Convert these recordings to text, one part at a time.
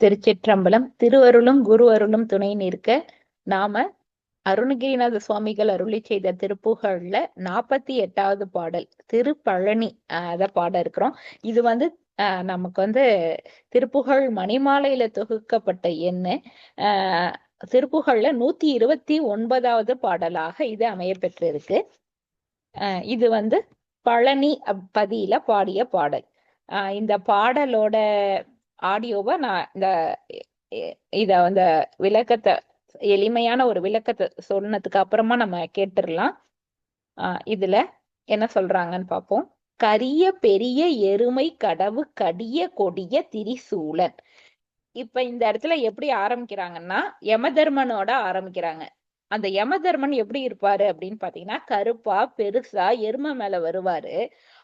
திருச்சிற்றம்பலம் திருவருளும் குரு அருளும் துணை நிற்க நாம அருணகிரிநாத சுவாமிகள் அருளி செய்த திருப்புகழ்ல நாற்பத்தி எட்டாவது பாடல் திருப்பழனி ஆஹ் அத பாட இருக்கிறோம். இது வந்து ஆஹ் நமக்கு வந்து திருப்புகழ் மணிமாலையில தொகுக்கப்பட்ட எண்ணு. ஆஹ் திருப்புகழ்ல நூத்தி இருபத்தி ஒன்பதாவது பாடலாக இது அமைய பெற்றிருக்கு ஆஹ் இது வந்து பழனி அப்~ பதியில பாடிய பாடல். ஆஹ் இந்த பாடலோட ஆடியோவை நான் இந்த இத அந்த விளக்கத்தை எளிமையான ஒரு விளக்கத்தை சொன்னதுக்கு அப்புறமா நம்ம கேட்டுடலாம். ஆஹ் இதுல என்ன சொல்றாங்கன்னு பார்ப்போம் கரிய பெரிய எருமை கடவு கடிய கொடிய திரிசூலன். இப்ப இந்த இடத்துல எப்படி ஆரம்பிக்கிறாங்கன்னா யமதர்மனோட ஆரம்பிக்கிறாங்க. அந்த யமதர்மன் எப்படி இருப்பாரு அப்படின்னு பாத்தீங்கன்னா கருப்பா பெருசா எருமை மேல வருவாரு.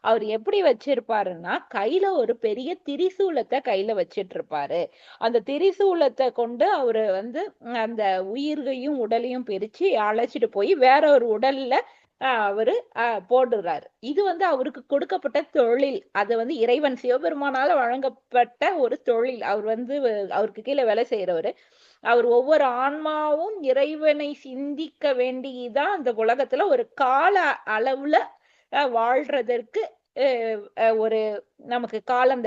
அவர் எப்படி வச்சிருப்பாருன்னா கையில ஒரு பெரிய திரிசூலத்தை கையில வச்சிட்டு இருப்பாரு அந்த திரிசூலத்தை கொண்டு அவரு வந்து அந்த உயிர்கையும் உடலையும் பிரிச்சு அழைச்சிட்டு போய் வேற ஒரு உடல்ல ஆஹ் அவரு ஆஹ் போடுறாரு. இது வந்து அவருக்கு கொடுக்கப்பட்ட தொழில். அது வந்து இறைவன் சிவபெருமானால வழங்கப்பட்ட ஒரு தொழில். அவர் வந்து அவருக்கு கீழே வேலை செய்யறவரு அவர் ஒவ்வொரு ஆன்மாவும் இறைவனை சிந்திக்க வேண்டியதான் அந்த உலகத்துல ஒரு கால அளவுல வாழ்றதற்கு ஒரு நமக்கு காலம்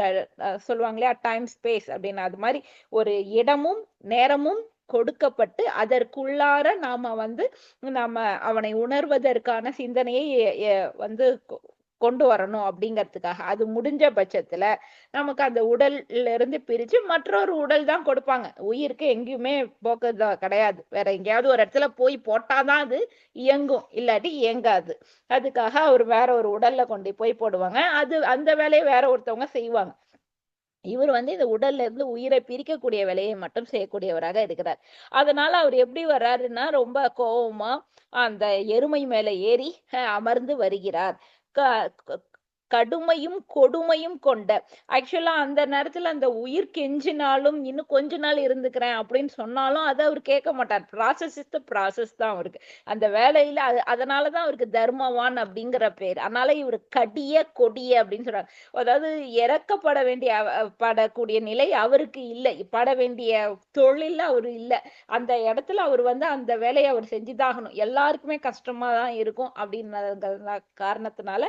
சொல்லுவாங்க இல்லையா டைம் ஸ்பேஸ் அப்படின்னு. அது மாதிரி ஒரு இடமும் நேரமும் கொடுக்கப்பட்டு அதற்குள்ளார நாம வந்து நாம அவனை உணர்வதற்கான சிந்தனையை வந்து கொண்டு வரணும் அப்படிங்கிறதுக்காக. அது முடிஞ்ச பட்சத்துல நமக்கு அந்த உடல்ல இருந்து பிரிச்சு மற்றொரு உடல் தான் கொடுப்பாங்க. உயிருக்கு எங்கேயுமே போக்குறது கிடையாது. வேற எங்கேயாவது ஒரு இடத்துல போய் போட்டாதான் அது இயங்கும். இல்லாட்டி இயங்காது. அதுக்காக அவர் வேற ஒரு உடல்ல கொண்டு போய் போடுவாங்க. அது அந்த வேலையை வேற ஒருத்தவங்க செய்வாங்க. இவர் வந்து இந்த உடல்ல இருந்து உயிரை பிரிக்கக்கூடிய வேலையை மட்டும் செய்யக்கூடியவராக இருக்கிறார். அதனால அவர் எப்படி வர்றாருன்னா ரொம்ப கோவமா அந்த எருமை மேல ஏறி அஹ், அமர்ந்து வருகிறார். க- க- கடுமையும் கொடுமையும் கொண்ட. ஆக்சுவலா அந்த நேரத்துல அந்த உயிர் கெஞ்சினாலும் இன்னும் கொஞ்ச நாள் இருந்துக்கிறேன் அப்படின்னு சொன்னாலும் அதை அவர் கேட்க மாட்டார். ப்ராசஸ் இஸ் த ப்ராசஸ் தான் அவருக்கு. அந்த வேலையில அது அதனாலதான் அவருக்கு தர்மவான் அப்படிங்கிற பேர். அதனால இவர் கடிய கொடிய அப்படின்னு சொல்றாங்க. அதாவது இறக்கப்பட வேண்டிய படக்கூடிய நிலை அவருக்கு இல்லை. பட வேண்டிய தொழில் அவர் இல்லை. அந்த இடத்துல அவர் வந்து அந்த வேலையை அவர் செஞ்சுதாகணும் எல்லாருக்குமே கஷ்டமா தான் இருக்கும் அப்படின்ன காரணத்தினால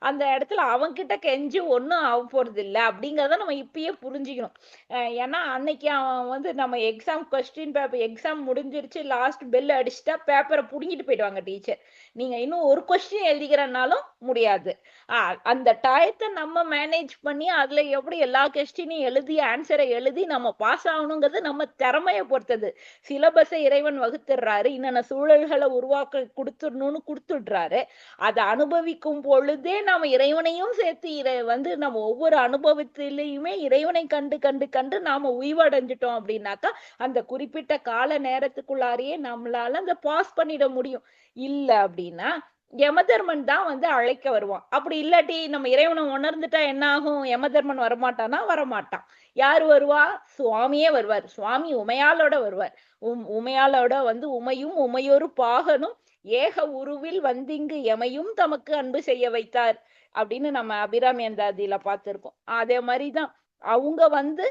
அந்த இடத்துல அவன்கிட்ட கெஞ்சி ஒன்றும் ஆக போறது இல்லை அப்படிங்கிறத நம்ம இப்பயே புரிஞ்சுக்கணும். அஹ் ஏன்னா அன்னைக்கு அவன் வந்து நம்ம எக்ஸாம் கொஸ்டின் பேப்பர் எக்ஸாம் முடிஞ்சிருச்சு லாஸ்ட் பெல் அடிச்சுட்டா பேப்பரை புடுங்கிட்டு போயிடுவாங்க டீச்சர் நீங்க இன்னும் ஒரு கொஸ்டின் எழுதிக்கிறனாலும் முடியாது. ஆஹ் அந்த டயத்தை நம்ம மேனேஜ் பண்ணி அதுல எப்படி எல்லா கொஸ்டினையும் எழுதி ஆன்சரை எழுதி நம்ம பாஸ் ஆகணுங்கிறது நம்ம திறமையை பொறுத்தது. சிலபஸை இறைவன் வகுத்துடுறாரு. இன்னென்ன சூழல்களை உருவாக்க கொடுத்துடணும்னு கொடுத்துடுறாரு. அதை அனுபவிக்கும் பொழுதே நாம இறைவனையும் சேர்த்து இறை வந்து நம்ம ஒவ்வொரு அனுபவத்திலையுமே இறைவனை கண்டு கண்டு கண்டு நாம உய்வடைஞ்சிட்டோம் அப்படின்னாக்கா அந்த குறிப்பிட்ட கால நேரத்துக்குள்ளாரையே நம்மளால அந்த பாஸ் பண்ணிட முடியும். இல்ல அப்படின்னா யமதர்மன் தான் வந்து அழைக்க வருவான். அப்படி இல்லாட்டி நம்ம இறைவனை உணர்ந்துட்டா என்ன ஆகும்? யமதர்மன் வரமாட்டானா? வரமாட்டான். யார் வருவா? சுவாமியே வருவார். சுவாமி உமையாலோட வருவார். உம் உமையாலோட வந்து உமையும் உமையொரு பாகனும் ஏக உருவில் வந்திங்கு எமையும் தமக்கு அன்பு செய்ய வைத்தார் அப்படின்னு நம்ம அபிராமி அந்தாதியில பார்த்திருக்கோம். அதே மாதிரிதான் அவங்க வந்து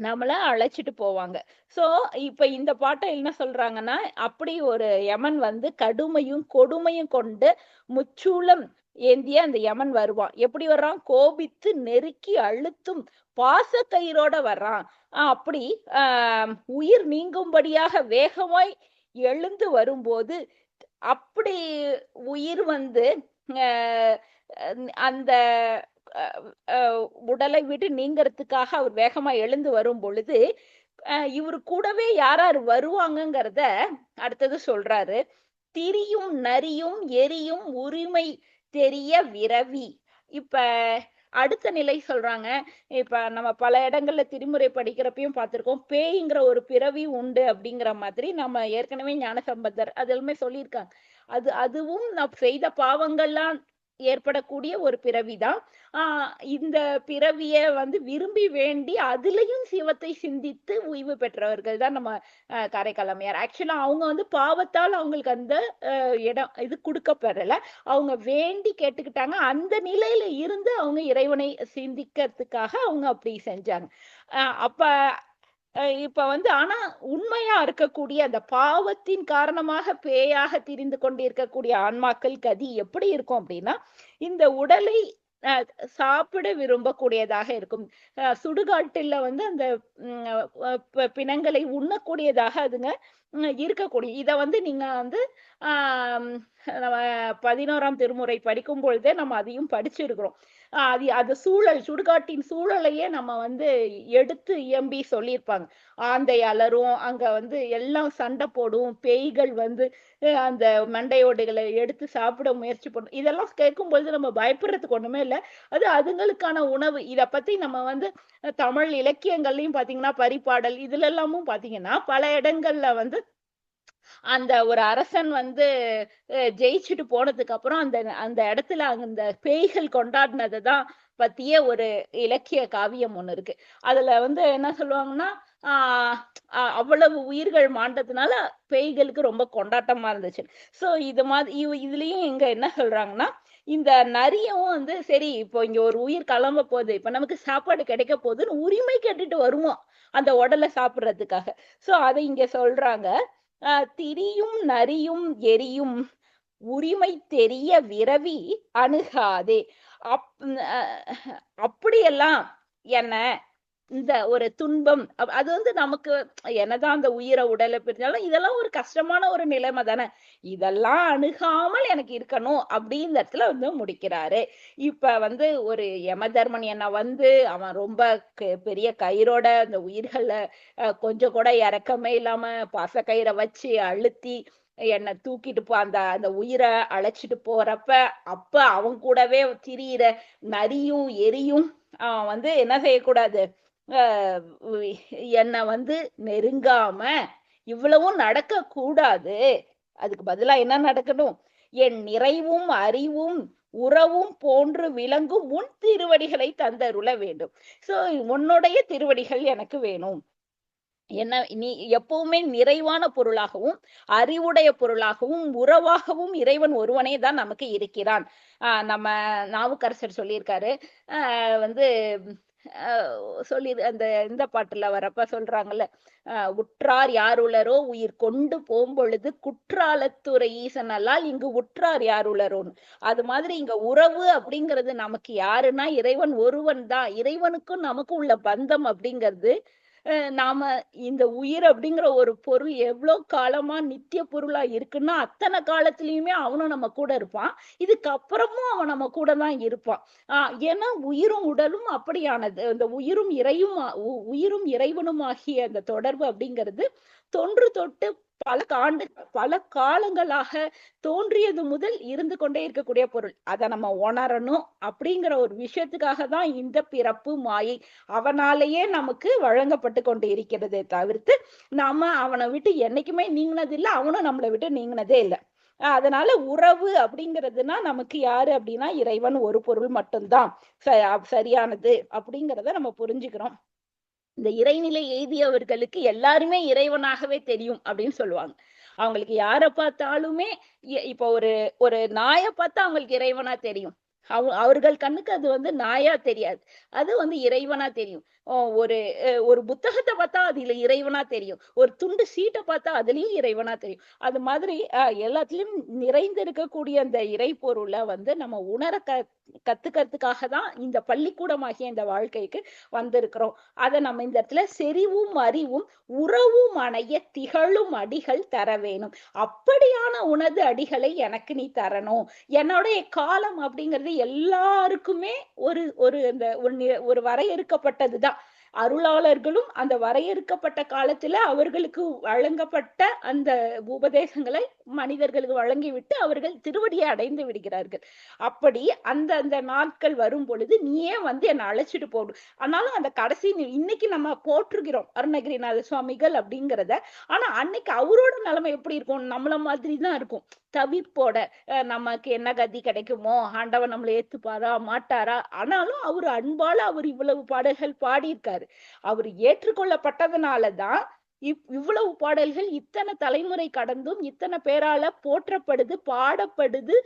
நம்மள அழைச்சிட்டு போவாங்க. சோ இப்ப இந்த பாட்டை என்ன சொல்றாங்கன்னா அப்படி ஒரு யமன் வந்து கடுமையும் கொடுமையும் கொண்டு முச்சூலம் ஏந்திய அந்த யமன் வருவான். எப்படி வர்றான்? கோபித்து நெருக்கி அழுத்தும் பாச கயிறோட வர்றான். ஆஹ் அப்படி ஆஹ் உயிர் நீங்கும்படியாக வேகமாய் எழுந்து வரும்போது அப்படி உயிர் வந்து அந்த உடலை விட்டு நீங்கிறதுக்காக அவர் வேகமா எழுந்து வரும் பொழுது அஹ் இவரு கூடவே யாரார் வருவாங்கங்கிறத அடுத்தது சொல்றாரு. திரியும் நரியும் எரியும் உரிமை தெரிய விரவி. இப்ப அடுத்த நிலை சொல்றாங்க. இப்ப நம்ம பல இடங்கள்ல திருமுறை படிக்கிறப்பையும் பார்த்திருக்கோம். பேய்ங்கிற ஒரு பிறவி உண்டு அப்படிங்கிற மாதிரி நம்ம ஏற்கனவே ஞான சம்பந்தர் அதெல்லாமே சொல்லியிருக்காங்க. அது அதுவும் நான் செய்த பாவங்கள்லாம் ஏற்படக்கூடிய ஒரு பிறவிதான். ஆஹ் இந்த பிறவிய வந்து விரும்பி வேண்டி அதுலயும் சிவத்தை சிந்தித்து உய்வு பெற்றவர்கள் தான் நம்ம ஆஹ் ஆக்சுவலா அவங்க வந்து பாவத்தால் அவங்களுக்கு அந்த இடம் இது கொடுக்கப்பெறல அவங்க வேண்டி கேட்டுக்கிட்டாங்க. அந்த நிலையில இருந்து அவங்க இறைவனை சிந்திக்கிறதுக்காக அவங்க அப்படி செஞ்சாங்க. அப்ப இப்ப வந்து ஆனா உண்மையா இருக்கக்கூடிய அந்த பாவத்தின் காரணமாக பேயாக திரிந்து கொண்டிருக்கக்கூடிய ஆன்மாக்கள் கதி எப்படி இருக்கும் அப்படின்னா இந்த உடலை அஹ், சாப்பிட விரும்பக்கூடியதாக இருக்கும். அஹ், வந்து அந்த பிணங்களை உண்ணக்கூடியதாக அதுங்க இருக்கக்கூடிய இத வந்து நீங்க வந்து ஆஹ் நம்ம பதினோராம் திருமுறை படிக்கும் பொழுதே நம்ம அதையும் படிச்சிருக்கிறோம். அது அது சூழல் சுடுகாட்டின் சூழலையே நம்ம வந்து எடுத்து இயம்பி சொல்லியிருப்பாங்க. ஆந்தை அலரும் அங்க வந்து எல்லாம் சண்டை போடும் பேய்கள் வந்து அந்த மண்டையோடுகளை எடுத்து சாப்பிட முயற்சி பண்ணும். இதெல்லாம் கேட்கும் பொழுது நம்ம பயப்படுறதுக்கு ஒண்ணுமே இல்லை. அது அதுங்களுக்கான உணவு. இத பத்தி நம்ம வந்து தமிழ் இலக்கியங்கள்லயும் பாத்தீங்கன்னா பரிபாடல் இதுல எல்லாமும் பாத்தீங்கன்னா பல இடங்கள்ல வந்து அந்த ஒரு அரசன் வந்து ஜெயிச்சுட்டு போனதுக்கு அப்புறம் அந்த அந்த இடத்துல அந்த பேய்கள் கொண்டாடினதை தான் பத்திய ஒரு இலக்கிய காவியம் ஒண்ணு இருக்கு. அதுல வந்து என்ன சொல்லுவாங்கன்னா ஆஹ் அவ்வளவு உயிர்கள் மாண்டதுனால பேய்களுக்கு ரொம்ப கொண்டாட்டமா இருந்துச்சு. சோ இது மாதிரி இதுலயும் இங்க என்ன சொல்றாங்கன்னா இந்த நரியும் வந்து சரி இப்போ இங்க ஒரு உயிர் கிளம்ப போகுது. இப்ப நமக்கு சாப்பாடு கிடைக்க போகுதுன்னு உரிமை கேட்டுட்டு வருவோம் அந்த உடலை சாப்பிடுறதுக்காக. சோ அதை இங்க சொல்றாங்க. ஆஹ் திரியும் நரியும் எரியும் உரிமை தெரிய விரவி அணுகாதே. அப் அஹ் அப்படியெல்லாம் என்ன இந்த ஒரு துன்பம் அப்- அது வந்து நமக்கு என்னதான் அந்த உயிரை உடலை பிரிஞ்சாலும் இதெல்லாம் ஒரு கஷ்டமான ஒரு நிலைமை தானே. இதெல்லாம் அணுகாமல் எனக்கு இருக்கணும் அப்படின்ற இடத்துல வந்து முடிக்கிறாரு. இப்ப வந்து ஒரு யமதர்மன் என்ன வந்து அவன் ரொம்ப பெரிய கயிறோட அந்த உயிர்களை அஹ், கொஞ்சம் கூட இறக்கமே இல்லாம பாசக்கயிறை வச்சு அழுத்தி என்னை தூக்கிட்டு போ அந்த அந்த உயிரை அழைச்சிட்டு போறப்ப அப்ப அவன் கூடவே திரியிற நரியும் எரியும் அவன் வந்து என்ன செய்யக்கூடாது? என்னை வந்து நெருங்காம இவ்வளவும் நடக்க கூடாது அதுக்கு பதிலா என்ன நடக்கணும்? என் நிறைவும் அறிவும் உறவும் போன்று விளங்கும் உன் திருவடிகளை தந்தருள வேண்டும். சோ உன்னுடைய திருவடிகள் எனக்கு வேணும். என்ன நீ எப்பவுமே நிறைவான பொருளாகவும் அறிவுடைய பொருளாகவும் உறவாகவும் இறைவன் ஒருவனே தான் நமக்கு இருக்கிறான். ஆஹ் நம்ம நாவுக்கரசர் சொல்லியிருக்காரு. ஆஹ் வந்து சொல்லி அந்த இந்த பாட்டுல வரப்ப சொல்றாங்கல்ல ஆஹ் உற்றார் யாருளரோ உயிர் கொண்டு போகும்பொழுது குற்றாலத்துறை ஈசன் அல்லால் இங்கு உற்றார் யாருளரோன்னு அது மாதிரி இங்க உறவு அப்படிங்கிறது நமக்கு யாருன்னா இறைவன் ஒருவன் தான். இறைவனுக்கும் நமக்கும் உள்ள பந்தம் அப்படிங்கிறது நாம இந்த உயிர் அப்படிங்கிற ஒரு பொருள் எவ்வளவு காலமா நித்திய பொருளா இருக்குன்னா அத்தனை காலத்திலயுமே அவனும் நம்ம கூட இருப்பான். இதுக்கப்புறமும் அவன் நம்ம கூட தான் இருப்பான். ஆஹ் ஏன்னா உயிரும் உடலும் அப்படியானது. அந்த உயிரும் இறையும் உயிரும் இறைவனும் ஆகிய அந்த தொடர்பு அப்படிங்கிறது தொன்று தொட்டு பல ஆண்டு பல காலங்களாக தோன்றியது முதல் இருந்து கொண்டே இருக்கக்கூடிய பொருள். அதை நம்ம உணரணும் அப்படிங்கிற ஒரு விஷயத்துக்காக தான் இந்த பிறப்பு மாயை அவனாலேயே நமக்கு வழங்கப்பட்டு கொண்டு இருக்கிறதே தவிர்த்து நாம அவனை விட்டு என்னைக்குமே நீங்கினது இல்லை அவனும் நம்மளை விட்டு நீங்கினதே இல்லை. அதனால உறவு அப்படிங்கிறதுனா நமக்கு யாரு அப்படின்னா இறைவன் ஒரு பொருள் மட்டும்தான். ச- சரியானது அப்படிங்கிறத நம்ம புரிஞ்சுக்கிறோம். இந்த இறைநிலை எய்தியவர்களுக்கு எல்லாருமே இறைவனாகவே தெரியும் அப்படின்னு சொல்லுவாங்க. அவங்களுக்கு யாரை பார்த்தாலுமே இ- இப்போ ஒரு ஒரு நாயை பார்த்தா அவங்களுக்கு இறைவனா தெரியும். அவர்கள் கண்ணுக்கு அது வந்து நாயா தெரியாது. அது வந்து இறைவனா தெரியும். ஒரு ஒரு புத்தகத்தை பார்த்தா அதுல இறைவனா தெரியும். ஒரு துண்டு சீட்டை பார்த்தா அதுலயும் இறைவனா தெரியும். அது மாதிரி எல்லாத்துலயும் நிறைந்து இருக்கக்கூடிய அந்த இறை பொருளை வந்து நம்ம உணர க கத்துக்கிறதுக்காக தான் இந்த பள்ளிக்கூடமாகிய இந்த வாழ்க்கைக்கு வந்திருக்கிறோம். அதை நம்ம இந்த இடத்துல செறிவும் அறிவும் உறவும் அணைய திகழும் அடிகள் தர வேணும். அப்படியான உனது அடிகளை எனக்கு நீ தரணும். என்னுடைய காலம் அப்படிங்கிறது எல்லாருக்குமே ஒரு ஒரு அந்த ஒரு ஒரு வரையறுக்கப்பட்டதுதான். அருளாளர்களும் அந்த வரையறுக்கப்பட்ட காலத்துல அவர்களுக்கு வழங்கப்பட்ட அந்த உபதேசங்களை மனிதர்களுக்கு வழங்கிவிட்டு அவர்கள் திருவடியை அடைந்து விடுகிறார்கள். அப்படி அந்த அந்த நாட்கள் வரும் பொழுது நீயே வந்து என்னை அழைச்சிட்டு போடும் ஆனாலும் அந்த கடைசி இன்னைக்கு நம்ம போற்றுகிறோம் அருணகிரிநாத சுவாமிகள் அப்படிங்கிறத. ஆனா அன்னைக்கு அவரோட நிலைமை எப்படி இருக்கும்? நம்மள மாதிரி தான் இருக்கும். தவிர்ப்போட நமக்கு என்ன கதி கிடைக்குமோ ஆண்டவன் நம்மளை ஏத்துப்பாரா மாட்டாரா? ஆனாலும் அவர் அன்பால அவர் இவ்வளவு பாடல்கள் பாடியிருக்காரு. அவர் ஏற்றுக்கொள்ளப்பட்டதுனாலதான் இவ் இவ்வளவு பாடல்கள் இத்தனை தலைமுறை கடந்தும் இத்தனை பேரால போற்றப்படுது பாடப்படுது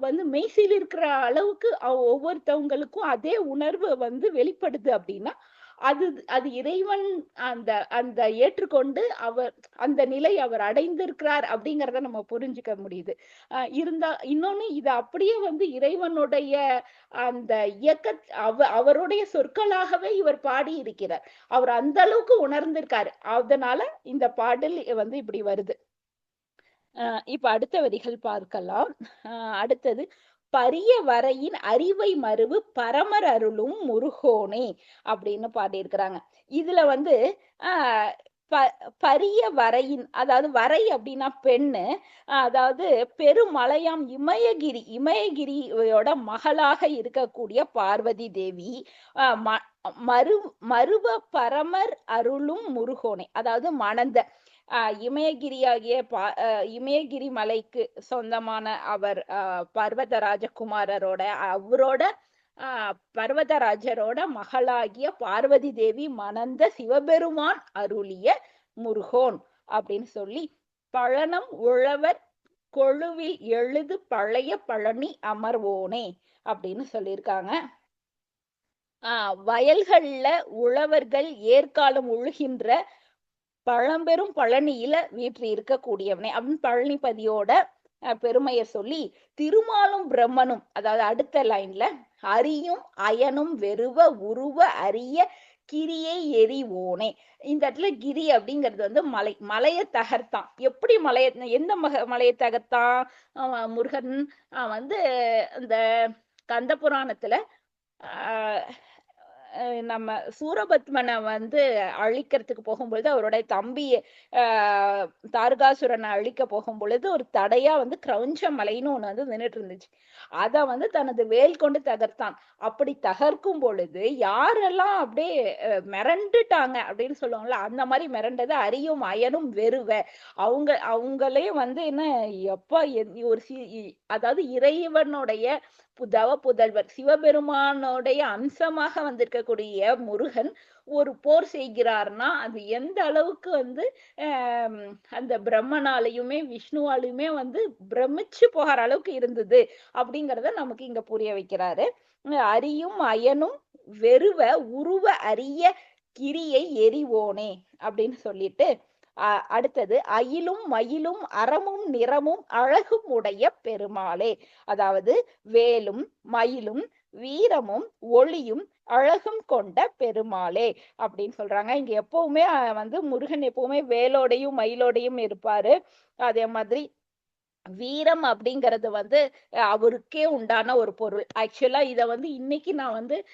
வந்து மெய்சில் இருக்கிற அளவுக்கு ஒவ்வொருத்தவங்களுக்கும் அதே உணர்வு வந்து வெளிப்படுது அப்படின்னா அது அது இறைவன் அந்த அந்த ஏற்றுக்கொண்டு அவர் அந்த நிலை அவர் அடைந்திருக்கிறார் அப்படிங்கிறத நம்ம புரிஞ்சுக்க முடியுது. இருந்தா இன்னொன்னு இது அப்படியே வந்து இறைவனுடைய அந்த இயக்க அவ அவருடைய சொற்களாகவே இவர் பாடி இருக்கிறார் அவர் அந்த அளவுக்கு உணர்ந்திருக்காரு. அதனால இந்த பாடல் வந்து இப்படி வருது. இப்ப அடுத்த வரிகள் பார்க்கலாம். அடுத்தது பரிய வரையின் அறிவை மறுவு பரமர் அருளும் முருகோனே அப்படின்னு பாடியிருக்கிறாங்க. இதுல வந்து ஆஹ் ப பரிய வரையின் அதாவது வரை அப்படின்னா பெண்ணு அதாவது பெருமலையாம் இமயகிரி இமயகிரியோட மகளாக இருக்கக்கூடிய பார்வதி தேவி ஆஹ் ம மறு மருவ பரமர் அருளும் முருகோனை அதாவது மணந்த. இமயகிரியாகிய பா இமயகிரி மலைக்கு சொந்தமான அவர் ஆஹ் பர்வத ராஜகுமாரரோட அவரோட ஆஹ் பர்வதராஜரோட மகளாகிய பார்வதி தேவி மணந்த சிவபெருமான் அருளிய முருகோன் அப்படின்னு சொல்லி பழனம் உழவர் கொழுவில் எழுது பழைய பழனி அமர்வோனே அப்படின்னு சொல்லியிருக்காங்க. ஆஹ் வயல்கள்ல உழவர்கள் ஏற்காலம் உழுகின்ற பழம்பெரும் பழனியில வீற்று இருக்கக்கூடியவனே அப்படின்னு பழனிபதியோட பெருமையை சொல்லி திருமாலும் பிரம்மனும் அதாவது அடுத்த லைன்ல அரியும் அயனும் வெறுவ உருவ அரிய கிரியை எரிவோனே இந்த இடத்துல கிரி அப்படிங்கிறது வந்து மலை மலையை தகர்த்தான். எப்படி மலைய எந்த மக மலையை தகர்த்தான்? முருகன் வந்து இந்த கந்த புராணத்துல ஆஹ் நம்ம சூரபத்மனை வந்து அழிக்கிறதுக்கு போகும்பொழுது அவருடைய தம்பி ஆஹ் தாரகாசுரனை அழிக்க போகும் பொழுது ஒரு தடையா வந்து கிரௌஞ்ச மலைன்னு ஒண்ணு வந்து நின்றுட்டு இருந்துச்சு அத வந்து தனது வேல் கொண்டு தகர்த்தான். அப்படி தகர்க்கும் பொழுது யாரெல்லாம் அப்படியே மிரண்டுட்டாங்க அப்படின்னு சொல்லுவாங்கல்ல அந்த மாதிரி மிரண்டது அரியும் அயனும் வெறுவ. அவங்க அவங்களே வந்து என்ன எப்ப ஒரு சி அதாவது இறைவனுடைய புதவ புதல்வர். சிவபெருமானுடைய அம்சமாக வந்திருக்கக்கூடிய முருகன் ஒரு போர் செய்கிறார்னா அது எந்த அளவுக்கு வந்து அந்த பிரம்மனாலையுமே விஷ்ணுவாலையுமே வந்து பிரமிச்சு போகிற அளவுக்கு இருந்தது அப்படிங்கிறத நமக்கு இங்க புரிய வைக்கிறாரு. அரியும் அயனும் வெறுவ உருவ அரிய கிரியை எரிவோனே அப்படின்னு சொல்லிட்டு அடுத்தது அயிலும் மயிலும் அறமும் நிறமும் அழகும் உடைய பெருமாளே. அதாவது வேலும் மயிலும் வீரமும் ஒளியும் அழகும் கொண்ட பெருமாளே அப்படின்னு சொல்றாங்க. இங்க எப்பவுமே வந்து முருகன் எப்பவுமே வேலோடையும் மயிலோடையும் இருப்பாரு. அதே மாதிரி வீரம் அப்படிங்கிறது வந்து அவருக்கே உண்டான ஒரு பொருள். ஆக்சுவலா இத வந்து இன்னைக்கு நான் வந்து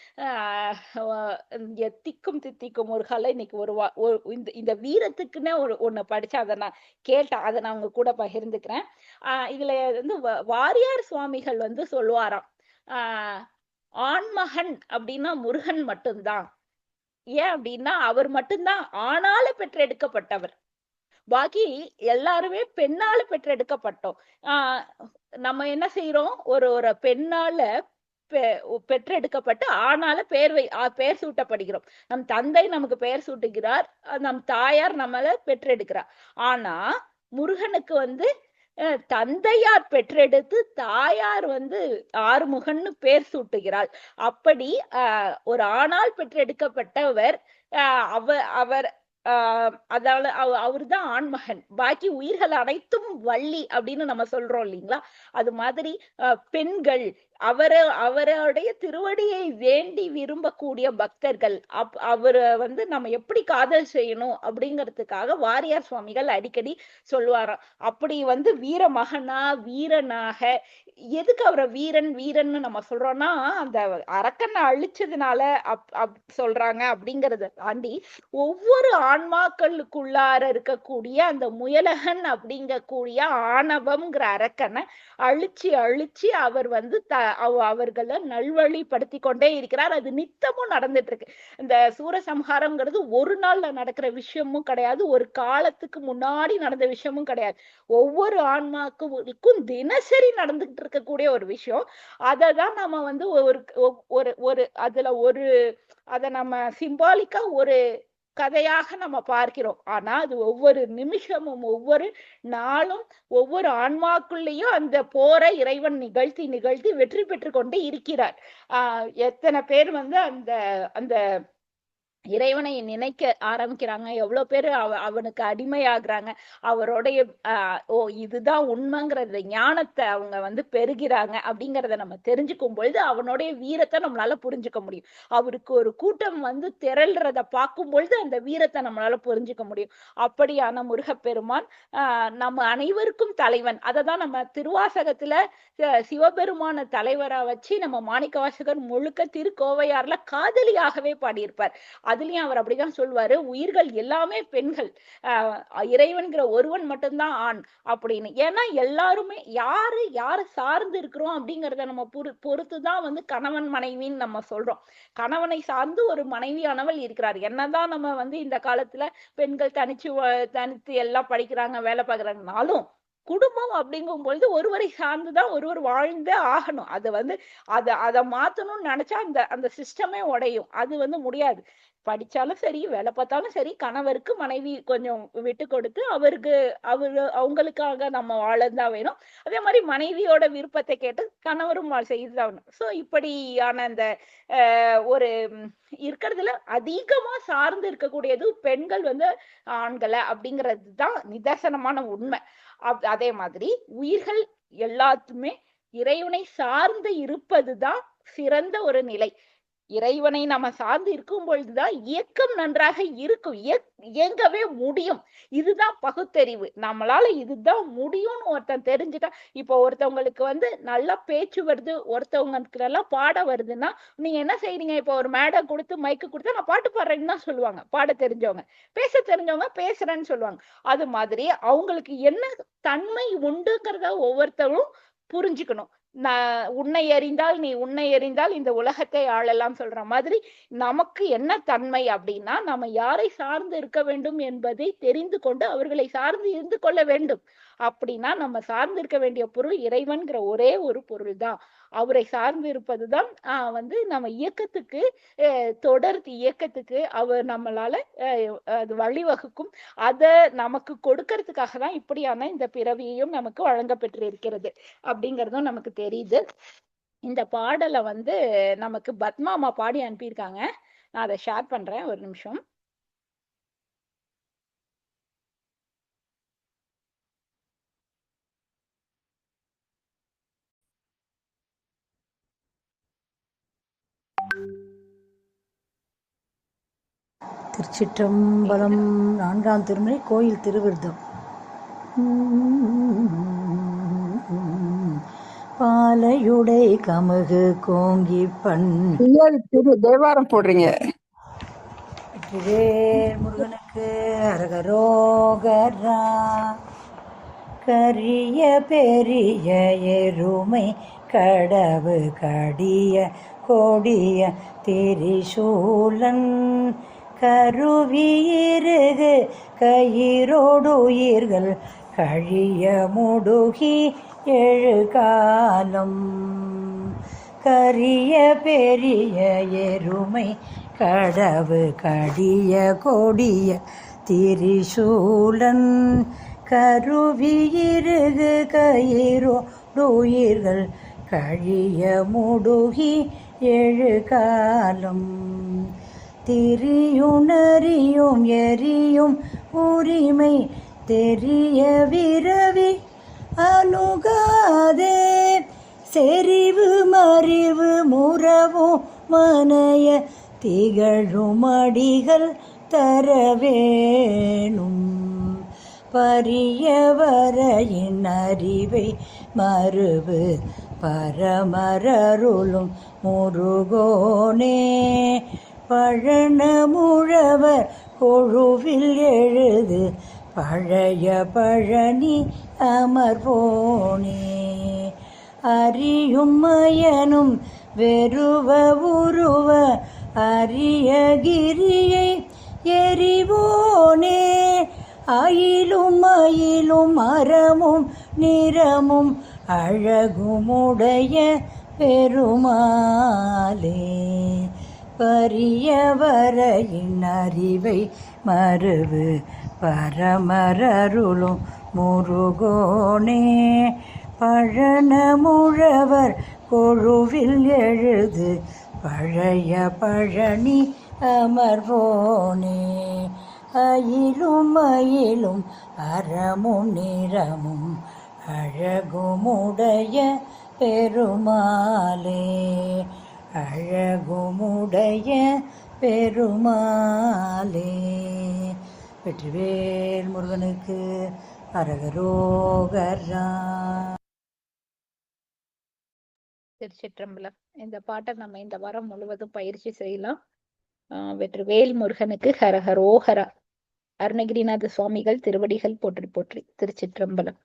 திக்கும் தித்திக்கும் ஒரு கலை இன்னைக்கு ஒரு இந்த இந்த வீரத்துக்குன்னே ஒரு ஒண்ணு படிச்சு அதை நான் கேட்டேன். அதை நான் உங்க கூட பகிர்ந்துக்கிறேன். ஆஹ் இதுல வந்து வாரியார் சுவாமிகள் வந்து சொல்லுவாராம். ஆஹ் ஆண்மகன் அப்படின்னா முருகன் மட்டும்தான். ஏன் அப்படின்னா அவர் மட்டும்தான். ஆணால பெற்றெடுக்கப்பட்டவர். பாக்கி எல்லாருமே பெண்ணால பெற்றெடுக்கப்பட்டோம். ஆஹ் நம்ம என்ன செய்யறோம் ஒரு ஒரு பெண்ணால பெற்றெடுக்கப்பட்டு ஆனால பெயர் வை பெயர் சூட்டப்படுகிறோம். நம் தந்தை நமக்கு பெயர் சூட்டுகிறார் நம் தாயார் நம்மள பெற்றெடுக்கிறார். ஆனா முருகனுக்கு வந்து தந்தையார் பெற்றெடுத்து தாயார் வந்து ஆறுமுகன்னு பேர் சூட்டுகிறாள். அப்படி ஆஹ் ஒரு ஆணால் பெற்றெடுக்கப்பட்டவர் அவ அவர் ஆஹ் அதால அவர் தான் ஆண்மகன். பாக்கி உயிர்கள் அனைத்தும் வள்ளி அப்படின்னு நம்ம சொல்றோம் இல்லைங்களா? அது மாதிரி பெண்கள் அவர அவருடைய திருவடியை வேண்டி விரும்பக்கூடிய பக்தர்கள் அப் அவரை வந்து நம்ம எப்படி காதல் செய்யணும் அப்படிங்கிறதுக்காக வாரியார் சுவாமிகள் அடிக்கடி சொல்லுவாராம். அப்படி வந்து வீர மகனா வீரனாக எதுக்கு அவரை வீரன் வீரன்னு நம்ம சொல்றோம்னா அந்த அரக்கனை அழிச்சதுனால அப் அப் சொல்றாங்க அப்படிங்கறத தாண்டி ஒவ்வொரு ஆன்மாக்களுக்குள்ளார இருக்கக்கூடிய அந்த முயலகன் அப்படிங்கக்கூடிய ஆணவம்ங்கிற அரக்கனை அழிச்சு அழிச்சு அவர் வந்து த அவர்களை நல்வழிப்படுத்தி கொண்டே இருக்கிறார். அது நித்தமும் நடந்துட்டு இருக்கு இந்த சூரசம்ஹாரம்ங்கிறது ஒரு நாள்ல நடக்கிற விஷயமும் கிடையாது. ஒரு காலத்துக்கு முன்னாடி நடந்த விஷயமும் கிடையாது. ஒவ்வொரு ஆன்மாக்கும் தினசரி நடந்துகிட்டு இருக்கக்கூடிய ஒரு விஷயம். அதை தான் நம்ம வந்து ஒரு ஒரு ஒரு அதுல ஒரு அதை நம்ம சிம்பாலிக்கா ஒரு கதையாக நம்ம பார்க்கிறோம். ஆனா அது ஒவ்வொரு நிமிஷமும் ஒவ்வொரு நாளும் ஒவ்வொரு ஆன்மாக்குள்ளேயும் அந்த போரை இறைவன் நிகழ்த்தி நிகழ்த்தி வெற்றி பெற்று கொண்டு இருக்கிறார். ஆஹ் எத்தனை பேர் வந்து அந்த அந்த இறைவனை நினைக்க ஆரம்பிக்கிறாங்க. எவ்வளவு பேர் அவ அவனுக்கு அடிமையாகிறாங்க. அவருடைய ஓ இதுதான் உண்மைங்கிறத ஞானத்தை அவங்க வந்து பெறுகிறாங்க அப்படிங்கிறத நம்ம தெரிஞ்சுக்கும் பொழுது அவனுடைய வீரத்தை நம்மளால புரிஞ்சுக்க முடியும். அவருக்கு ஒரு கூட்டம் வந்து திரள்றத பார்க்கும் பொழுது அந்த வீரத்தை நம்மளால புரிஞ்சுக்க முடியும். அப்படியான முருகப்பெருமான் ஆஹ் நம்ம அனைவருக்கும் தலைவன். அதை தான் நம்ம திருவாசகத்துல சிவபெருமான தலைவரா வச்சு நம்ம மாணிக்க வாசகர் முழுக்க திருக்கோவையார்ல காதலியாகவே பாடியிருப்பார். அதுலயும் அவர் அப்படிதான் சொல்வாரு உயிர்கள் எல்லாமே பெண்கள். ஆஹ் இறைவன்கிற ஒருவன் மட்டும்தான் ஆண் அப்படின்னு. ஏன்னா எல்லாருமே யாரு யாரு சார்ந்து இருக்கிறோம் அப்படிங்கறத நம்ம பொறு பொறுத்துதான் வந்து கணவன் மனைவின்னு நம்ம சொல்றோம். கணவனை சார்ந்து ஒரு மனைவியானவள் இருக்கிறார். என்னதான் நம்ம வந்து இந்த காலத்துல பெண்கள் தனிச்சு தனித்து எல்லாம் படிக்கிறாங்க வேலை பார்க்கறாங்கனாலும் குடும்பம் அப்படிங்கும் பொழுது ஒருவரை சார்ந்துதான் ஒருவர் வாழ்ந்தே ஆகணும். அது வந்து அத அதை மாத்தணும்னு நினைச்சா அந்த அந்த சிஸ்டமே உடையும். அது வந்து முடியாது. படிச்சாலும் சரி வேலை பார்த்தாலும் சரி கணவருக்கு மனைவி கொஞ்சம் விட்டு கொடுத்து அவருக்கு அவரு அவங்களுக்காக நம்ம வாழதான் வேணும். அதே மாதிரி மனைவியோட விருப்பத்தை கேட்டு கணவரும் வா- செய்துதான் வேணும் ஸோ இப்படியான அந்த ஒரு இருக்கிறதுல அதிகமா சார்ந்து இருக்கக்கூடியது பெண்கள் வந்து ஆண்களை அப்படிங்கிறது தான் நிதர்சனமான உண்மை. அதே மாதிரி உயிர்கள் எல்லாத்துமே இறைவனை சார்ந்து இருப்பதுதான் சிறந்த ஒரு நிலை. இறைவனை நம்ம சார்ந்து இருக்கும் பொழுதுதான் இயக்கம் நன்றாக இருக்கும். இயங்கவே முடியும். இதுதான் பகுத்தறிவு. நம்மளால இதுதான் முடியும்னு ஒருத்தன் தெரிஞ்சுட்டா இப்போ ஒருத்தவங்களுக்கு வந்து நல்லா பேச்சு வருது ஒருத்தவங்களுக்கு நல்லா பாட வருதுன்னா நீங்க என்ன செய்றீங்க? இப்போ ஒரு மேடம் கொடுத்து மைக்கு கொடுத்தா நான் பாட்டு பாடுறேன்னு தான் சொல்லுவாங்க. பாட தெரிஞ்சவங்க. பேச தெரிஞ்சவங்க பேசுறேன்னு சொல்லுவாங்க. அது மாதிரி அவங்களுக்கு என்ன தன்மை உண்டுங்கிறத ஒவ்வொருத்தரும் புரிஞ்சுக்கணும். நான் உன்னை அறிந்தால் நீ உன்னை அறிந்தால் இந்த உலகத்தை ஆளலாம் சொல்ற மாதிரி நமக்கு என்ன தன்மை அப்படின்னா நம்ம யாரை சார்ந்து இருக்க வேண்டும் என்பதை தெரிந்து கொண்டு அவர்களை சார்ந்து இருந்து கொள்ள வேண்டும். அப்படின்னா நம்ம சார்ந்து இருக்க வேண்டிய பொருள் இறைவன்கிற ஒரே ஒரு பொருள் தான் அவரை சார்ந்து இருப்பதுதான் ஆஹ் வந்து நம்ம இயக்கத்துக்கு அஹ் தொடர் இயக்கத்துக்கு அவர் நம்மளால அஹ் அது வழிவகுக்கும். அதை நமக்கு கொடுக்கறதுக்காக தான் இப்படியான இந்த பிறவியையும் நமக்கு வழங்கப்பெற்று இருக்கிறது அப்படிங்கறதும் நமக்கு தெரியுது. இந்த பாடலை வந்து நமக்கு பத்மா அம்மா பாடி அனுப்பியிருக்காங்க. நான் அதை ஷேர் பண்றேன். ஒரு நிமிஷம். திருச்சிற்றம்பலம் நான்காம் திருமுறை கோயில் திருவிருத்தம். பாலையுடை கமுகு கோங்கி பண் திரு தேவாரம் போடுறீங்க. முருகனுக்கு அரகரோகரா. கரிய பெரிய எருமை கடவு கடிய கொடிய திரிசூலன். கருவியிருகு கயிரோடுயிர்கள் கழிய முடுகி எழு காலம் கரிய பெரிய எருமை கடவு கடிய கொடிய திரிசூலன். கருவியிருகு கயிரோடுயிர்கள் கழிய முடுகி எழு காலம் திரியுணரியும் எரியும் உரிமை தெரிய விரவி அணுகாதே. செறிவு மறிவு முறவும் மனைய திகழும் அடிகள் தரவேணும். பரியவரையின் அறிவை மறுவு பரமரருளும் முருகோனே. பழனமுழவர் கொழுவில் எழுது பழைய பழனி அமர்வோனே. அறியும் மயனும் வெறுவ உருவ அரியகிரியை எரிவோனே அயிலும் அயிலும் மரமும் நிறமும் அழகுமுடைய பெருமாளே. பரியவரையின் அறிவை மறுவு பரமரருளும் முருகோனே. பழனமுழவர் கொழுவில் எழுது பழைய பழனி அமர்வோனே. அயிலும் மயிலும் அறமும் நிறமும் அழகுமுடைய பெருமாளே. அழகுமுடைய பெருமாலே வெற்றிவேல் முருகனுக்கு அரகரோகரா. திருச்சிற்றம்பலம். இந்த பாட்டை நம்ம இந்த வாரம் முழுவதும் பயிற்சி செய்யலாம். ஆஹ் வெற்றிவேல் முருகனுக்கு ஹரஹரோஹரா அருணகிரிநாத சுவாமிகள் திருவடிகள் போற்றி போற்றி திருச்சிற்றம்பலம்.